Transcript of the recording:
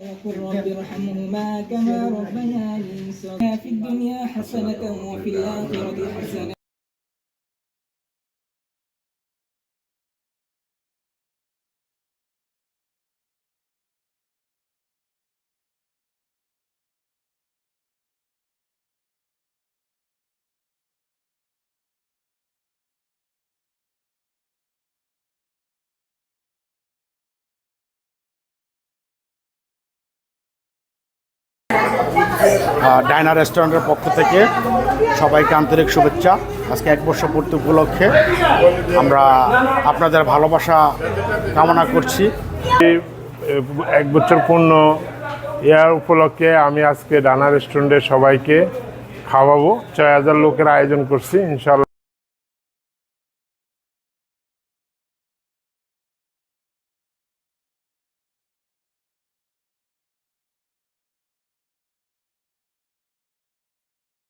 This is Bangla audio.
وقل رب ارحمهما كما ربياني صغيرا. في الدنيا حسنة وفي الآخرة حسنة. ডায়না রেস্টুরেন্টের পক্ষ থেকে সবাইকে আন্তরিক শুভেচ্ছা। আজকে এক বর্ষ পূর্তি উপলক্ষে আমরা আপনাদের ভালোবাসা কামনা করছি। এক বছর পূর্ণ ইয়ার উপলক্ষে আমি আজকে ডানা রেস্টুরেন্টের সবাইকে খাওয়াবো। ছয় হাজার লোকের আয়োজন করছি, ইনশাল্লাহ।